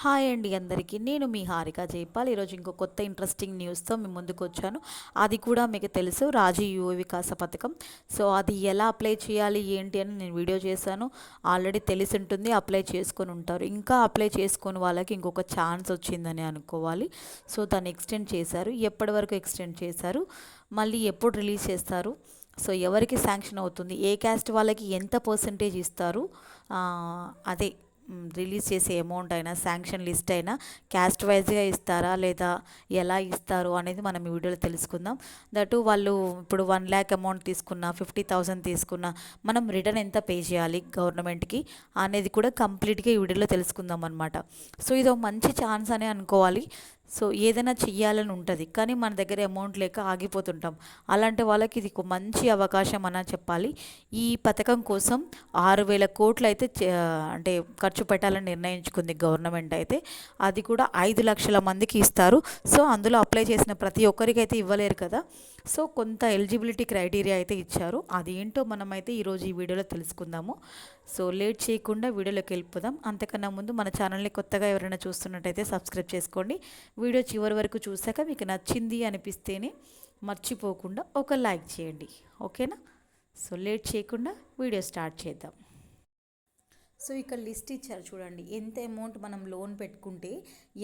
Hi అండి అందరికీ. నేను మీ హారిక జైపాల్. ఈరోజు ఇంకో కొత్త ఇంట్రెస్టింగ్ న్యూస్తో మీ ముందుకు వచ్చాను. అది కూడా మీకు తెలుసు రాజీ యువ వికాస పథకం. సో అది ఎలా అప్లై చేయాలి ఏంటి అని నేను వీడియో చేశాను. ఆల్రెడీ తెలిసి ఉంటుంది అప్లై చేసుకొని ఉంటారు. ఇంకా అప్లై చేసుకుని వాళ్ళకి ఇంకొక ఛాన్స్ వచ్చిందని అనుకోవాలి. సో దాన్ని ఎక్స్టెండ్ చేశారు. ఎప్పటి వరకు ఎక్స్టెండ్ చేశారు? మళ్ళీ ఎప్పుడు రిలీజ్ చేస్తారు? సో ఎవరికి శాంక్షన్ అవుతుంది? ఏ క్యాస్ట్ వాళ్ళకి ఎంత పర్సంటేజ్ ఇస్తారు? అదే. రిలీజ్ చేసే అమౌంట్ అయినా శాంక్షన్ లిస్ట్ అయినా క్యాస్ట్ వైజ్గా ఇస్తారా లేదా ఎలా ఇస్తారు అనేది మనం ఈ వీడియోలో తెలుసుకుందాం. దటు వాళ్ళు ఇప్పుడు వన్ ల్యాక్ అమౌంట్ తీసుకున్నా ఫిఫ్టీ థౌసండ్ తీసుకున్నా మనం రిటర్న్ ఎంత పే చేయాలి గవర్నమెంట్కి అనేది కూడా కంప్లీట్గా ఈ వీడియోలో తెలుసుకుందాం అనమాట సో ఇది ఒక మంచి ఛాన్స్ అనే అనుకోవాలి. సో ఏదైనా చెయ్యాలని ఉంటుంది. కానీ మన దగ్గర అమౌంట్ లేక ఆగిపోతుంటాం. అలాంటి వాళ్ళకి ఇది ఒక మంచి అవకాశం అని చెప్పాలి. ఈ పథకం కోసం ఆరు వేల కోట్లు అయితే చే- అంటే ఖర్చు పెట్టాలని నిర్ణయించుకుంది గవర్నమెంట్ అయితే. అది కూడా ఐదు లక్షల మందికి ఇస్తారు. సో అందులో అప్లై చేసిన ప్రతి ఒక్కరికి అయితే ఇవ్వలేరు కదా. సో కొంత ఎలిజిబిలిటీ క్రైటీరియా అయితే ఇచ్చారు. అది ఏంటో మనమైతే ఈరోజు ఈ వీడియోలో తెలుసుకుందాము. సో లేట్ చేయకుండా వీడియోలోకి వెళ్ళిపోదాం. అంతకన్నా ముందు మన ఛానల్ని కొత్తగా ఎవరైనా చూస్తున్నట్టయితే సబ్స్క్రైబ్ చేసుకోండి. వీడియో చివరి వరకు చూసాక మీకు నచ్చింది అనిపిస్తేనే మర్చిపోకుండా ఒక లైక్ చేయండి. ఓకేనా? సో లేట్ చేయకుండా వీడియో స్టార్ట్ చేద్దాం. సో ఇక్కడ లిస్ట్ ఇచ్చారు చూడండి. ఎంత అమౌంట్ మనం లోన్ పెట్టుకుంటే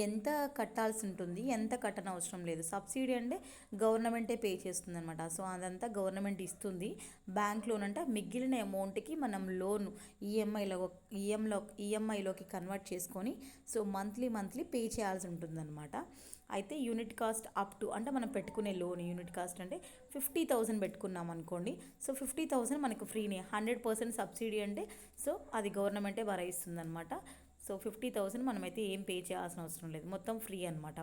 ఎంత కట్టాల్సి ఉంటుంది ఎంత కట్టన అవసరం లేదు. సబ్సిడీ అంటే గవర్నమెంటే పే చేస్తుంది అనమాట సో అదంతా గవర్నమెంట్ ఇస్తుంది. బ్యాంక్ లోన్ అంటే మిగిలిన అమౌంట్కి మనం లోన్ ఈఎంఐలో ఈఎంలో ఈఎంఐలోకి కన్వర్ట్ చేసుకొని సో మంత్లీ మంత్లీ పే చేయాల్సి ఉంటుందన్నమాట. అయితే యూనిట్ కాస్ట్ అప్ టు అంటే మనం పెట్టుకునే లోన్ యూనిట్ కాస్ట్ అంటే ఫిఫ్టీ థౌసండ్ పెట్టుకున్నాం అనుకోండి. సో ఫిఫ్టీ థౌసండ్ మనకు ఫ్రీనే. హండ్రెడ్ పర్సెంట్ సబ్సిడీ అంటే సో అది గవర్నమెంటే భరాయిస్తుంది అనమాట సో ఫిఫ్టీ థౌసండ్ మనమైతే ఏం పే చేయాల్సిన అవసరం లేదు. మొత్తం ఫ్రీ అనమాట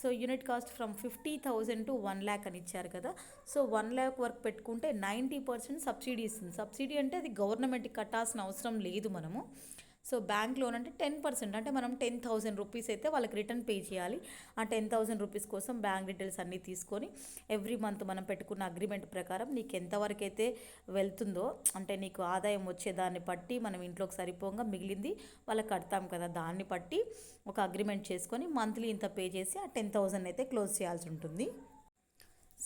so unit cost from fifty thousand to one lakh అని ఇచ్చారు కదా. సో వన్ ల్యాక్ వరకు పెట్టుకుంటే నైంటీ పర్సెంట్ సబ్సిడీ ఇస్తుంది. సబ్సిడీ అంటే అది గవర్నమెంట్కి కట్టాల్సిన అవసరం లేదు మనము. సో బ్యాంక్ లోన్ అంటే టెన్ పర్సెంట్ అంటే మనం టెన్ థౌసండ్ రూపీస్ అయితే వాళ్ళకి రిటర్న్ పే చేయాలి. ఆ టెన్ థౌసండ్ రూపీస్ కోసం బ్యాంక్ డీటెయిల్స్ అన్నీ తీసుకొని ఎవ్రీ మంత్ మనం పెట్టుకున్న అగ్రిమెంట్ ప్రకారం నీకు ఎంతవరకు అయితే వెళ్తుందో అంటే నీకు ఆదాయం వచ్చే దాన్ని బట్టి మనం ఇంట్లోకి సరిపోగా మిగిలింది వాళ్ళకి కడతాం కదా దాన్ని బట్టి ఒక అగ్రిమెంట్ చేసుకొని మంత్లీ ఇంత పే చేసి ఆ టెన్ థౌసండ్ అయితే క్లోజ్ చేయాల్సి ఉంటుంది.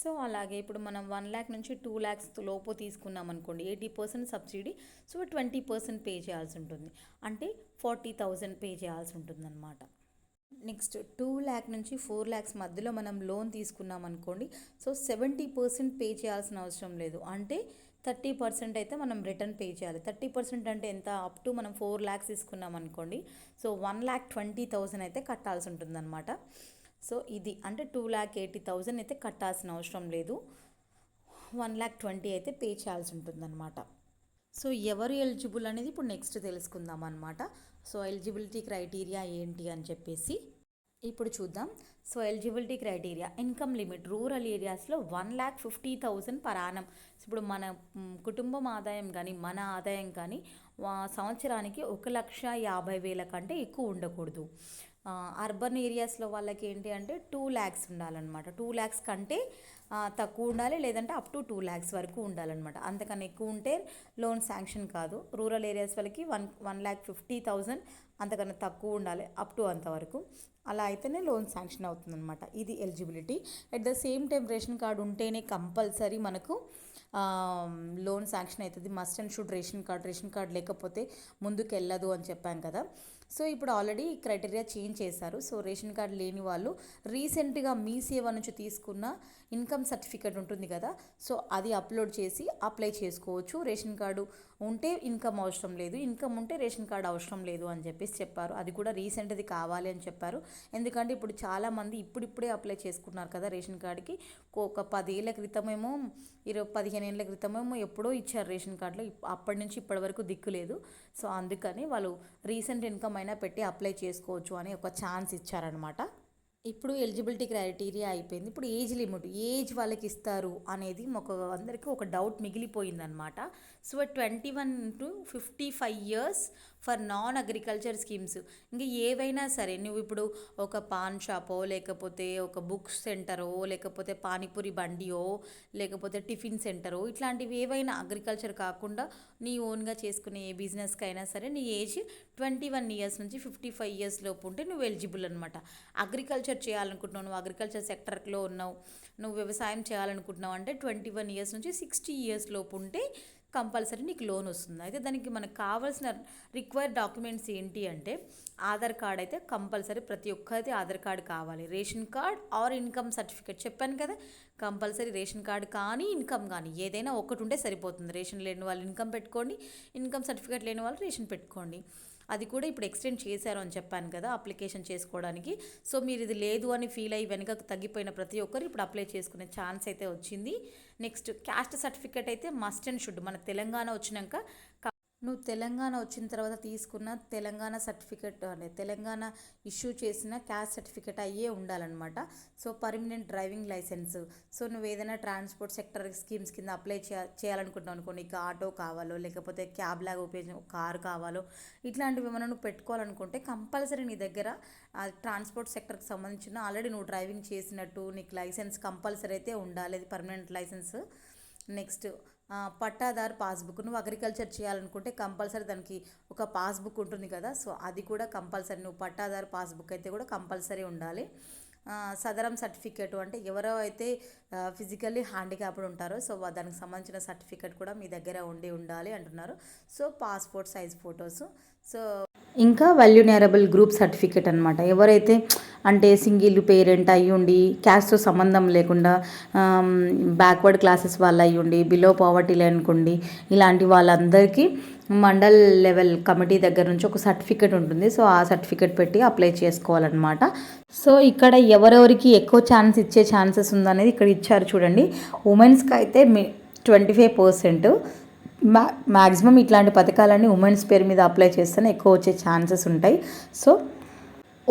సో అలాగే ఇప్పుడు మనం వన్ ల్యాక్ నుంచి టూ ల్యాక్స్ లోపు తీసుకున్నాం అనుకోండి eighty percent subsidy so twenty percent pay చేయాల్సి ఉంటుంది. అంటే ఫార్టీ థౌజండ్ పే చేయాల్సి ఉంటుంది అనమాట నెక్స్ట్ టూ ల్యాక్ నుంచి ఫోర్ ల్యాక్స్ మధ్యలో మనం లోన్ తీసుకున్నాం అనుకోండి సో సెవెంటీ పర్సెంట్ పే చేయాల్సిన అవసరం లేదు. అంటే థర్టీ పర్సెంట్ అయితే మనం రిటర్న్ పే చేయాలి. థర్టీ పర్సెంట్ అంటే ఎంత? అప్ టు మనం ఫోర్ ల్యాక్స్ తీసుకున్నాం అనుకోండి so one lakh twenty thousand అయితే కట్టాల్సి ఉంటుందన్నమాట. సో ఇది అంటే టూ ల్యాక్ ఎయిటీ థౌజండ్ అయితే కట్టాల్సిన అవసరం లేదు. వన్ ల్యాక్ ట్వంటీ అయితే పే చేయాల్సి ఉంటుందన్నమాట. సో ఎవరు ఎలిజిబుల్ అనేది ఇప్పుడు నెక్స్ట్ తెలుసుకుందాం అనమాట సో ఎలిజిబిలిటీ క్రైటీరియా ఏంటి అని చెప్పేసి ఇప్పుడు చూద్దాం. So eligibility criteria income limit rural ఏరియాస్లో వన్ ల్యాక్ ఫిఫ్టీ థౌజండ్ పరాణం ఇప్పుడు మన కుటుంబం ఆదాయం కానీ మన ఆదాయం కానీ సంవత్సరానికి ఒక లక్ష యాభై వేల కంటే ఎక్కువ ఉండకూడదు. అర్బన్ ఏరియాస్లో వాళ్ళకి ఏంటి అంటే టూ ల్యాక్స్ ఉండాలన్నమాట. టూ ల్యాక్స్ కంటే తక్కువ ఉండాలి లేదంటే అప్ టు టూ ల్యాక్స్ వరకు ఉండాలన్నమాట. అంతకన్నా ఎక్కువ ఉంటే లోన్ శాంక్షన్ కాదు. రూరల్ ఏరియాస్ వాళ్ళకి one one lakh fifty thousand అంతకన్నా తక్కువ ఉండాలి అప్ టు అంతవరకు అలా అయితేనే లోన్ శాంక్షన్ అవుతుందన్నమాట. ఇది eligibility at the same time ration card ఉంటేనే కంపల్సరీ మనకు లోన్ శాంక్షన్ అవుతుంది. Must and should ration card ration card లేకపోతే ముందుకు వెళ్ళదు అని చెప్పాం కదా. సో ఇప్పుడు ఆల్రెడీ క్రైటీరియా చేంజ్ చేశారు. సో రేషన్ కార్డు లేని వాళ్ళు రీసెంట్గా మీ సేవ నుంచి తీసుకున్న ఇన్కమ్ సర్టిఫికేట్ ఉంటుంది కదా సో అది అప్లోడ్ చేసి అప్లై చేసుకోవచ్చు. రేషన్ కార్డు ఉంటే ఇన్కమ్ అవసరం లేదు ఇన్కమ్ ఉంటే రేషన్ కార్డు అవసరం లేదు అని చెప్పేసి చెప్పారు. అది కూడా రీసెంట్ది కావాలి అని చెప్పారు. ఎందుకంటే ఇప్పుడు చాలామంది ఇప్పుడిప్పుడే అప్లై చేసుకున్నారు కదా రేషన్ కార్డుకి. ఒక పదేళ్ళ క్రితమేమో ఇరవై పదిహేను ఏళ్ళ క్రితమేమో ఎప్పుడో ఇచ్చారు రేషన్ కార్డులో. అప్పటి నుంచి ఇప్పటి వరకు దిక్కు లేదు. సో అందుకని వాళ్ళు రీసెంట్ ఇన్కమ్ అయినా పెట్టి అప్లై చేసుకోవచ్చు అని ఒక ఛాన్స్ ఇచ్చారనమాట ఇప్పుడు ఎలిజిబిలిటీ క్రైటీరియా అయిపోయింది. ఇప్పుడు ఏజ్ లిమిట్ ఏజ్ వాళ్ళకి ఇస్తారు అనేది ఒక అందరికీ ఒక doubt మిగిలిపోయిందనమాట so twenty one to fifty five years for non agriculture schemes ఇంకా ఏవైనా సరే నువ్వు ఇప్పుడు ఒక పాన్ షాపో లేకపోతే ఒక బుక్ సెంటరో లేకపోతే పానీపూరి బండియో లేకపోతే టిఫిన్ సెంటరో ఇట్లాంటివి ఏవైనా అగ్రికల్చర్ కాకుండా నీ ఓన్గా చేసుకునే ఏ బిజినెస్కి అయినా సరే నీ ఏజ్ ట్వంటీ వన్ ఇయర్స్ నుంచి ఫిఫ్టీ ఫైవ్ ఇయర్స్ లోపు ఉంటే నువ్వు ఎలిజిబుల్ అనమాట అగ్రికల్చర్ చేయాలనుకుంటున్నావు నువ్వు అగ్రికల్చర్ సెక్టర్లో ఉన్నావు నువ్వు వ్యవసాయం చేయాలనుకుంటున్నావు అంటే ట్వంటీ వన్ ఇయర్స్ నుంచి సిక్స్టీ ఇయర్స్ లోపు ఉంటే కంపల్సరీ నీకు లోన్ వస్తుంది. అయితే దానికి మనకు కావాల్సిన రిక్వైర్డ్ డాక్యుమెంట్స్ ఏంటి అంటే ఆధార్ కార్డ్ అయితే కంపల్సరీ ప్రతి ఒక్కరిది ఆధార్ కార్డ్ కావాలి. Ration card or income certificate చెప్పాను కదా కంపల్సరీ రేషన్ కార్డ్ కానీ ఇన్కమ్ కానీ ఏదైనా ఒకటి ఉంటే సరిపోతుంది. రేషన్ లేని వాళ్ళు ఇన్కమ్ పెట్టుకోండి ఇన్కమ్ సర్టిఫికేట్ లేని వాళ్ళు రేషన్ పెట్టుకోండి. అది కూడా ఇప్పుడు ఎక్స్టెండ్ చేశారు అని చెప్పాను కదా అప్లికేషన్ చేసుకోవడానికి. సో మీరు ఇది లేదు అని ఫీల్ అయ్యి వెనుక తగ్గిపోయిన ప్రతి ఒక్కరు ఇప్పుడు అప్లై చేసుకునే ఛాన్స్ అయితే వచ్చింది. నెక్స్ట్ క్యాస్ట్ సర్టిఫికేట్ అయితే మస్ట్ అండ్ షుడ్ మన తెలంగాణ వచ్చినాక నువ్వు తెలంగాణ వచ్చిన తర్వాత తీసుకున్న తెలంగాణ సర్టిఫికెట్ అనే తెలంగాణ ఇష్యూ చేసిన క్యాస్ట్ సర్టిఫికెట్ అయ్యే ఉండాలన్నమాట. So permanent driving licence so నువ్వు ఏదైనా ట్రాన్స్పోర్ట్ సెక్టర్ స్కీమ్స్ కింద అప్లై చేయ చేయాలనుకుంటున్నావు అనుకో నీకు ఆటో కావాలో లేకపోతే క్యాబ్ లాగా ఉపయోగించిన కారు కావాలో ఇట్లాంటివి ఏమైనా నువ్వు పెట్టుకోవాలనుకుంటే కంపల్సరీ నీ దగ్గర ట్రాన్స్పోర్ట్ సెక్టర్కి సంబంధించిన ఆల్రెడీ నువ్వు డ్రైవింగ్ చేసినట్టు నీకు లైసెన్స్ కంపల్సరీ అయితే ఉండాలి. పర్మనెంట్ లైసెన్స్ నెక్స్ట్ పట్టాదారు పాస్బుక్. నువ్వు అగ్రికల్చర్ చేయాలనుకుంటే కంపల్సరీ దానికి ఒక పాస్బుక్ ఉంటుంది కదా సో అది కూడా కంపల్సరీ. నువ్వు పట్టాదారు పాస్బుక్ అయితే కూడా కంపల్సరీ ఉండాలి. సదరం సర్టిఫికేట్ అంటే ఎవరో అయితే ఫిజికల్లీ హ్యాండిక్యాప్డ్ ఉంటారో సో దానికి సంబంధించిన సర్టిఫికేట్ కూడా మీ దగ్గర ఉండి ఉండాలి అంటున్నారు. So passport size photos. So ఇంకా వాల్యూనరబుల్ గ్రూప్ సర్టిఫికేట్ అనమాట ఎవరైతే అంటే సింగిల్ పేరెంట్ అయ్యుండి క్యాస్ట్తో సంబంధం లేకుండా బ్యాక్వర్డ్ క్లాసెస్ వాళ్ళు అయ్యుండి బిలో పావర్టీ లేనుకోండి ఇలాంటి వాళ్ళందరికీ మండల్ లెవెల్ కమిటీ దగ్గర నుంచి ఒక సర్టిఫికేట్ ఉంటుంది. సో ఆ సర్టిఫికేట్ పెట్టి అప్లై చేసుకోవాలన్నమాట. సో ఇక్కడ ఎవరెవరికి ఎక్కువ ఛాన్స్ ఇచ్చే ఛాన్సెస్ ఉందనేది ఇక్కడ ఇచ్చారు చూడండి. ఉమెన్స్కి అయితే మీ ట్వంటీ ఫైవ్ పర్సెంట్ మ్యా మ్యాక్సిమం ఇట్లాంటి పథకాలన్నీ ఉమెన్స్ పేరు మీద అప్లై చేస్తేనే ఎక్కువ వచ్చే ఛాన్సెస్ ఉంటాయి. సో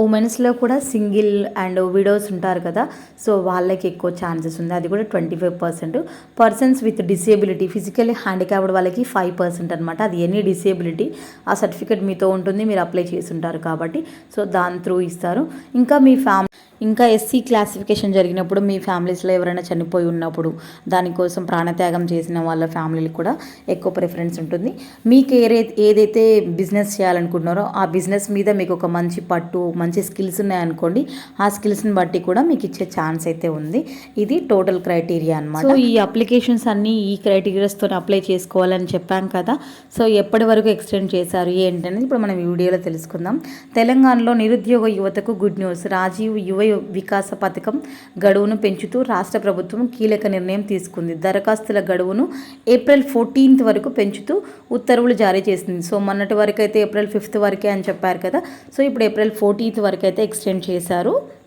ఉమెన్స్లో కూడా సింగిల్ అండ్ విడోస్ ఉంటారు కదా సో వాళ్ళకి ఎక్కువ ఛాన్సెస్ ఉంది. అది కూడా twenty five percent. Persons with disability physically handicapped వాళ్ళకి ఫైవ్ పర్సెంట్ అనమాట అది ఎనీ డిసేబిలిటీ ఆ సర్టిఫికేట్ మీతో ఉంటుంది మీరు అప్లై చేసి ఉంటారు కాబట్టి. సో దాని త్రూ ఇస్తారు. ఇంకా మీ ఫ్యామిలీ ఇంకా ఎస్సీ క్లాసిఫికేషన్ జరిగినప్పుడు మీ ఫ్యామిలీస్లో ఎవరైనా చనిపోయి ఉన్నప్పుడు దానికోసం ప్రాణత్యాగం చేసిన వాళ్ళ ఫ్యామిలీలకు కూడా ఎక్కువ ప్రిఫరెన్స్ ఉంటుంది. మీకు ఏదై ఏదైతే బిజినెస్ చేయాలనుకుంటున్నారో ఆ బిజినెస్ మీద మీకు ఒక మంచి పట్టు మంచి స్కిల్స్ ఉన్నాయనుకోండి ఆ స్కిల్స్ని బట్టి కూడా మీకు ఇచ్చే ఛాన్స్ అయితే ఉంది. ఇది టోటల్ క్రైటీరియా అనమాట సో ఈ అప్లికేషన్స్ అన్నీ ఈ క్రైటీరియాస్తో అప్లై చేసుకోవాలని చెప్పాం కదా. సో ఎప్పటి వరకు ఎక్స్టెండ్ చేశారు? ఏంటనేది ఇప్పుడు మనం వీడియోలో తెలుసుకుందాం. తెలంగాణలో నిరుద్యోగ యువతకు గుడ్ న్యూస్ రాజీవ్ యువ వికాస పథకం గడువును పెంచుతూ రాష్ట్ర ప్రభుత్వం కీలక నిర్ణయం తీసుకుంది. దరఖాస్తుల గడువును ఏప్రిల్ ఫోర్టీన్త్ వరకు పెంచుతూ ఉత్తర్వులు జారీ చేసింది. సో మొన్నటి వరకు అయితే ఏప్రిల్ ఫిఫ్త్ వరకే అని చెప్పారు కదా. సో ఇప్పుడు ఏప్రిల్ ఫోర్టీన్త్ వరకు అయితే ఎక్స్టెండ్ చేశారు.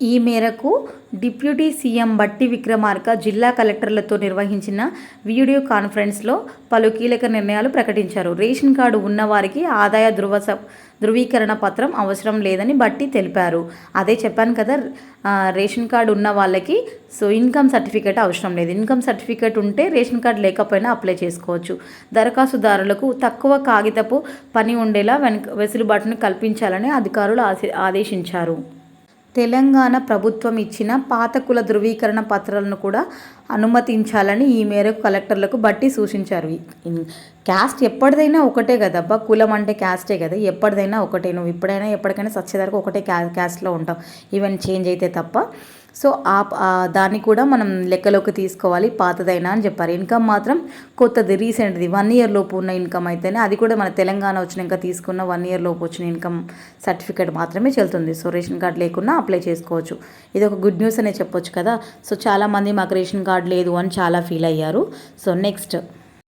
ఈ మేరకు డిప్యూటీ సీఎం బట్టి విక్రమార్క జిల్లా కలెక్టర్లతో నిర్వహించిన వీడియో కాన్ఫరెన్స్లో పలు కీలక నిర్ణయాలు ప్రకటించారు. రేషన్ కార్డు ఉన్నవారికి ఆదాయ ధృవ ధృవీకరణ పత్రం అవసరం లేదని బట్టి తెలిపారు. అదే చెప్పాను కదా రేషన్ కార్డు ఉన్న వాళ్ళకి సో ఇన్కమ్ సర్టిఫికేట్ అవసరం లేదు. ఇన్కమ్ సర్టిఫికేట్ ఉంటే రేషన్ కార్డు లేకపోయినా అప్లై చేసుకోవచ్చు. దరఖాస్తుదారులకు తక్కువ కాగితపు పని ఉండేలా వెనుక వెసులుబాటును కల్పించాలని అధికారులు ఆదేశించారు. తెలంగాణ ప్రభుత్వం ఇచ్చిన పాత కుల ధృవీకరణ పత్రాలను కూడా అనుమతించాలని ఈ మేరకు కలెక్టర్లకు బట్టి సూచించారు. క్యాస్ట్ ఎప్పటిదైనా ఒకటే కదబ్బా కులం అంటే క్యాస్టే కదా ఎప్పటిదైనా ఒకటే. నువ్వు ఇప్పుడైనా ఎప్పటికైనా సచ్చేదాకా ఒకటే క్యా క్యాస్ట్లో ఉంటావు. ఈవెన్ చేంజ్ అయితే తప్ప. సో ఆ దాన్ని కూడా మనం లెక్కలోకి తీసుకోవాలి పాతదైనా అని చెప్పారు. ఇన్కమ్ మాత్రం కొత్తది రీసెంట్ది వన్ ఇయర్ లోపు ఉన్న ఇన్కమ్ అయితేనే అది కూడా మన తెలంగాణ వచ్చినాక తీసుకున్న వన్ ఇయర్ లోపు వచ్చిన ఇన్కమ్ సర్టిఫికేట్ మాత్రమే చెల్తుంది. సో రేషన్ కార్డు లేకుండా అప్లై చేసుకోవచ్చు. ఇది ఒక గుడ్ న్యూస్ అనే చెప్పొచ్చు కదా. సో చాలామంది మాకు రేషన్ కార్డు లేదు అని చాలా ఫీల్ అయ్యారు. సో నెక్స్ట్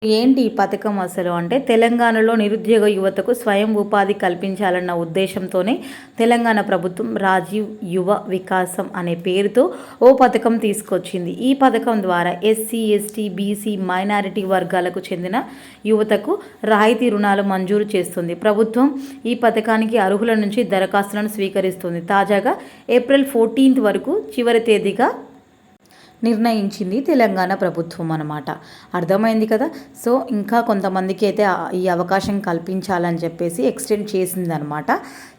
ఏంటి ఈ పథకం అసలు? అంటే తెలంగాణలో నిరుద్యోగ యువతకు స్వయం ఉపాధి కల్పించాలన్న ఉద్దేశంతోనే తెలంగాణ ప్రభుత్వం రాజీవ్ యువ వికాసం అనే పేరుతో ఓ పథకం తీసుకొచ్చింది. ఈ పథకం ద్వారా ఎస్సీ ఎస్టీ బీసీ మైనారిటీ వర్గాలకు చెందిన యువతకు రాయితీ రుణాలు మంజూరు చేస్తుంది. ప్రభుత్వం ఈ పథకానికి అర్హుల నుంచి దరఖాస్తులను స్వీకరిస్తుంది. తాజాగా ఏప్రిల్ ఫోర్టీన్త్ వరకు చివరి తేదీగా నిర్ణయించింది తెలంగాణ ప్రభుత్వం అన్నమాట. అర్థమైంది కదా? సో ఇంకా కొంతమందికి అయితే ఈ అవకాశం కల్పించాలని చెప్పేసి ఎక్స్టెండ్ చేసిందనమాట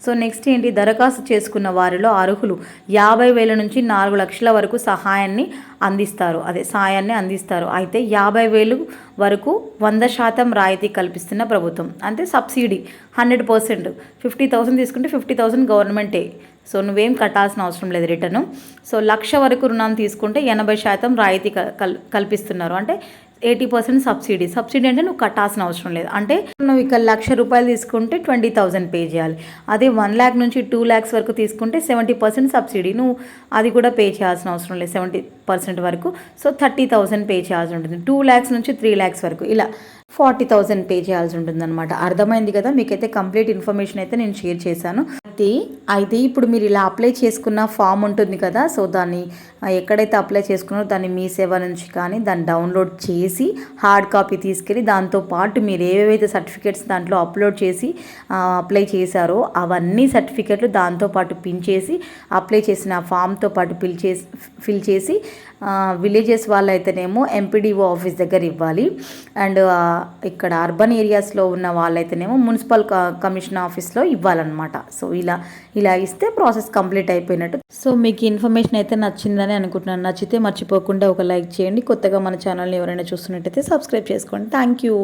సో నెక్స్ట్ ఏంటి? దరఖాస్తు చేసుకున్న వారిలో అర్హులు యాభై వేల నుంచి నాలుగు లక్షల వరకు సహాయాన్ని అందిస్తారు. అదే సాయాన్ని అందిస్తారు. అయితే యాభై వేలు వరకు వంద శాతం రాయితీ కల్పిస్తున్న ప్రభుత్వం. అంటే subsidy hundred percent. Fifty thousand తీసుకుంటే ఫిఫ్టీ థౌసండ్ గవర్నమెంటే. సో నువ్వేం కట్టాల్సిన అవసరం లేదు రిటర్న్. సో లక్ష వరకు రుణం తీసుకుంటే ఎనభై శాతం రాయితీ కల్- కల్ కల్పిస్తున్నారు. అంటే ఎయిటీ పర్సెంట్ సబ్సిడీ. సబ్సిడీ అంటే నువ్వు కట్టాల్సిన అవసరం లేదు. అంటే నువ్వు ఇక్కడ లక్ష రూపాయలు తీసుకుంటే ట్వంటీ థౌసండ్ పే చేయాలి. అదే వన్ ల్యాక్ నుంచి టూ ల్యాక్స్ వరకు తీసుకుంటే సెవెంటీ పర్సెంట్ సబ్సిడీ. నువ్వు అది కూడా పే చేయాల్సిన అవసరం లేదు సెవెంటీ పర్సెంట్ వరకు. సో థర్టీ థౌసండ్ పే చేయాల్సి ఉంటుంది. టూ ల్యాక్స్ నుంచి త్రీ ల్యాక్స్ వరకు. ఇలా ఫార్టీ థౌసండ్ పే చేయాల్సి ఉంటుంది అనమాట అర్థమైంది కదా? మీకైతే కంప్లీట్ ఇన్ఫర్మేషన్ అయితే నేను షేర్ చేశాను. అయితే అయితే ఇప్పుడు మీరు ఇలా అప్లై చేసుకున్న ఫామ్ ఉంటుంది కదా సో దాన్ని ఎక్కడైతే అప్లై చేసుకున్నారో దాన్ని మీ సేవ నుంచి కానీ దాన్ని డౌన్లోడ్ చేసి హార్డ్ కాపీ తీసుకెళ్ళి దాంతో పాటు మీరు ఏవేవైతే సర్టిఫికేట్స్ దాంట్లో అప్లోడ్ చేసి అప్లై చేశారో అవన్నీ సర్టిఫికేట్లు దాంతో పాటు పిన్ చేసి అప్లై చేసిన ఫామ్తో పాటు ఫిల్ చేసి ఫిల్ చేసి విలేజెస్ వాళ్ళైతేనేమో ఎంపీడీఓ ఆఫీస్ దగ్గర ఇవ్వాలి. అండ్ ఇక్కడ అర్బన్ ఏరియాస్లో ఉన్న వాళ్ళైతేనేమో మున్సిపల్ కమిషన్ ఆఫీస్లో ఇవ్వాలన్నమాట. సో ఇలా ఇలా ఇస్తే ప్రాసెస్ కంప్లీట్ అయిపోయినట్టు. సో మీకు ఇన్ఫర్మేషన్ అయితే నచ్చిందని అనుకుంటున్నాను. నచ్చితే మర్చిపోకుండా ఒక లైక్ చేయండి. కొత్తగా మన ఛానల్ని ఎవరైనా చూస్తున్నట్టయితే సబ్స్క్రైబ్ చేసుకోండి. Thank you